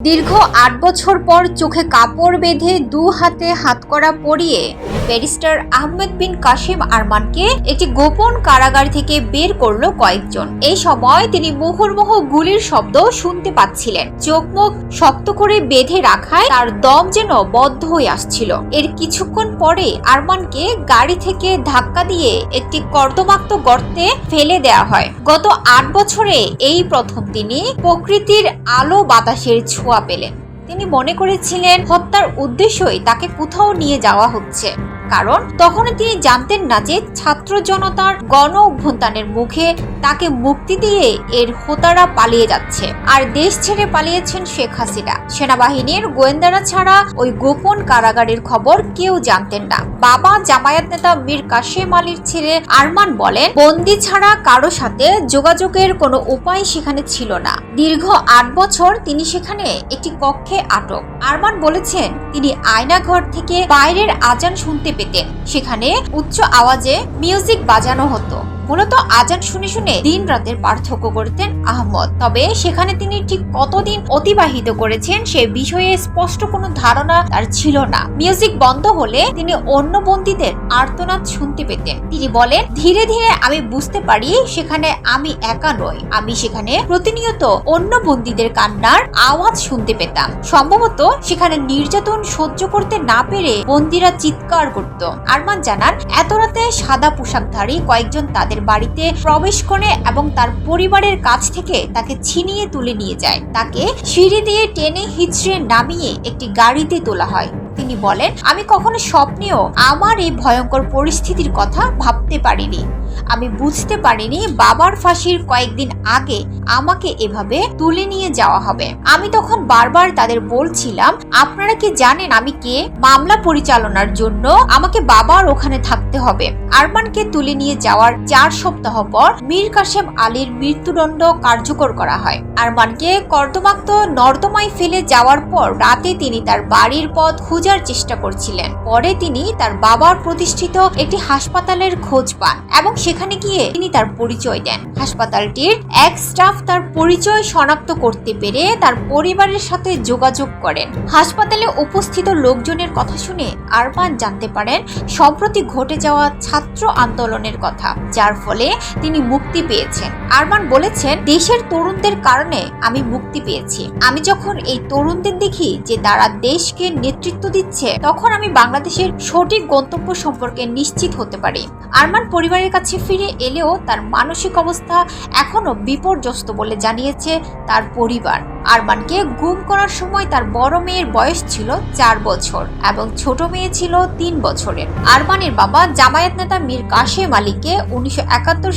দীর্ঘ আট বছর পর চোখে কাপড় বেঁধে দু হাতে হাতকড়া পরিয়ে ব্যারিস্টার আহমেদ বিন কাশিম আরমানকে একটি গোপন কারাগার থেকে বের করল কয়েকজন। এই সময় তিনি মুহুর্মুহু গুলির শব্দ শুনতে পাচ্ছিলেন। চোখ মুখ শক্ত করে বেঁধে রাখায় তার দম যেন বদ্ধ হয়ে আসছিল। এর কিছুক্ষণ পরে আরমানকে গাড়ি থেকে ধাক্কা দিয়ে একটি কর্দমাক্ত গর্তে ফেলে দেওয়া হয়। গত আট বছরে এই প্রথম তিনি প্রকৃতির আলো বাতাসের ছোঁয়া পেলেন। তিনি মনে করেছিলেন হত্যার উদ্দেশ্যই তাকে কোথাও নিয়ে যাওয়া হচ্ছে। কারণ তখনও তিনি জানতেন না যে ছাত্র জনতার গণ অভ্যন্তানের মুখে তাকে মুক্তি দিয়ে এর হোতারা পালিয়ে যাচ্ছে। আর দেশ ছেড়ে পালিয়েছেন শেখ হাসিনা। সেনাবাহিনীর গোয়েন্দারা ছাড়া ওই গোপন কারাগারের খবর কেউ জানতেন না। বাবা জামায়াত নেতা মীর কাশেম আলীর ছেলে আরমান বলেন, বন্দি ছাড়া কারও সাথে যোগাযোগের কোনো উপায় সেখানে ছিল না। দীর্ঘ আট বছর তিনি সেখানে একটি কক্ষে আটক। আরমান বলেছেন, তিনি আয়নাঘর থেকে বাইরের আজান শুনতে পেতেন সেখানে উচ্চ আওয়াজে মিউজিক বাজানো হতো। মূলত আজান শুনে শুনে দিন রাতের পার্থক্য করতেন আহমদ। তবে সেখানে তিনি ঠিক কতদিন অতিবাহিত করেছেন সে বিষয়ে স্পষ্ট কোনো ধারণা তার ছিল না। মিউজিক বন্ধ হলে তিনি অন্য বন্দীদের আর্তনাদ শুনতে পেতেন। তিনি বলেন, ধীরে ধীরে আমি বুঝতে পারি সেখানে আমি একা নই। আমি সেখানে প্রতিনিয়ত অন্য বন্দীদের কান্নার আওয়াজ শুনতে পেতাম। সম্ভবত সেখানে নির্যাতন সহ্য করতে না পেরে বন্দীরা চিৎকার করত। আরমান জানান, এত রাতে সাদা পোশাকধারী কয়েকজন তাদের বাড়িতে প্রবেশ করে এবং তার পরিবারের কাছ থেকে তাকে ছিনিয়ে তুলে নিয়ে যায়। তাকে সিঁড়ি দিয়ে টেনে হিচড়ে নামিয়ে একটি গাড়িতে তোলা হয়। তিনি বলেন, আমি কখনো স্বপ্নেও আমার এই ভয়ঙ্কর পরিস্থিতির কথা ভাবতে পারিনি। আমি বুঝতে পারিনি বাবার ফাঁসির কয়েকদিন আগে আমাকে এভাবে তুলে নিয়ে যাওয়া হবে। আমি তখন বারবার তাদের বলছিলাম, আপনারা কি জানেন আমি কে? মামলা পরিচালনার জন্য আমাকে বাবার ওখানে থাকতে হবে। আরমানকে তুলে নিয়ে যাওয়ার চার সপ্তাহ পর মীর কাসেম আলীর মৃত্যুদণ্ড কার্যকর করা হয়। আরমানকে কর্দমাক্ত নর্দমায় ফেলে যাওয়ার পর রাতে তিনি তার বাড়ির পথ খোঁজার চেষ্টা করছিলেন। পরে তিনি তার বাবার প্রতিষ্ঠিত একটি হাসপাতালের খোঁজ পান এবং সেখানে গিয়ে তিনি তার পরিচয় দেন। হাসপাতালটির এক স্টাফ তার পরিচয় শনাক্ত করতে পেরে তার পরিবারের সাথে যোগাযোগ করেন। হাসপাতালে উপস্থিত লোকজনের কথা শুনে আরমান জানতে পারেন, সম্প্রতি ঘটে যাওয়া ছাত্র আন্দোলনের কথা, যার ফলে তিনি মুক্তি পেয়েছেন। আরমান বলেছেন, দেশের তরুণদের কারণে আমি মুক্তি পেয়েছি। আমি যখন এই তরুণদের দেখি যে তারা দেশকে নেতৃত্ব দিচ্ছে, তখন আমি বাংলাদেশের সঠিক গন্তব্য সম্পর্কে নিশ্চিত হতে পারি। আরমান পরিবারের কাছে ফিরে এলেও তার মানসিক অবস্থা এখনও বিপর্যস্ত বলে জানিয়েছে তার পরিবার। আরমানকে গুম করার সময় তার বড় মেয়ের বয়স ছিল চার বছর এবং ছোট মেয়ে ছিল তিন বছরের। আরমানের বাবা জামায়াত নেতা মীর কাশেম আলীকে উনিশশো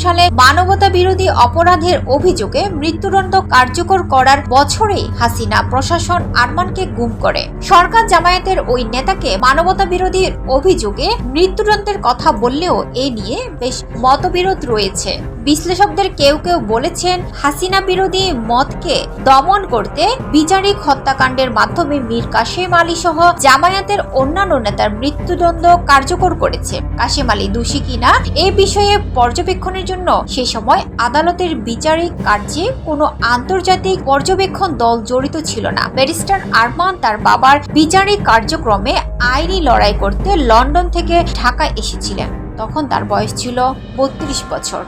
সালে মানবতা বিরোধী অপরাধের অভিযোগে মৃত্যুদণ্ড কার্যকর করার বছরেই হাসিনা প্রশাসন আরমানকে গুম করে। সরকার জামায়াতের ওই নেতাকে মানবতা বিরোধী অভিযোগে মৃত্যুদণ্ডের কথা বললেও এ নিয়ে বেশ মতবিরোধ রয়েছে। বিশ্লেষকদের কেউ কেউ বলেছেন, হাসিনা বিরোধী মতকে দমন করতে বিচারিক হত্যাকাণ্ডের মাধ্যমে মীর কাশেম আলী সহ জামায়াতের অন্যান্য নেতার মৃত্যুদণ্ড কার্যকর করেছে। কাশেম আলী দোষী কিনা এ বিষয়ে পর্যবেক্ষণের জন্য সে সময় আদালতের বিচারিক কার্যে কোনো আন্তর্জাতিক পর্যবেক্ষণ দল জড়িত ছিল না। ব্যারিস্টার আরমান তার বাবার বিচারিক কার্যক্রমে আইনি লড়াই করতে লন্ডন থেকে ঢাকায় এসেছিলেন। তখন তার বয়স ছিল বত্রিশ বছর।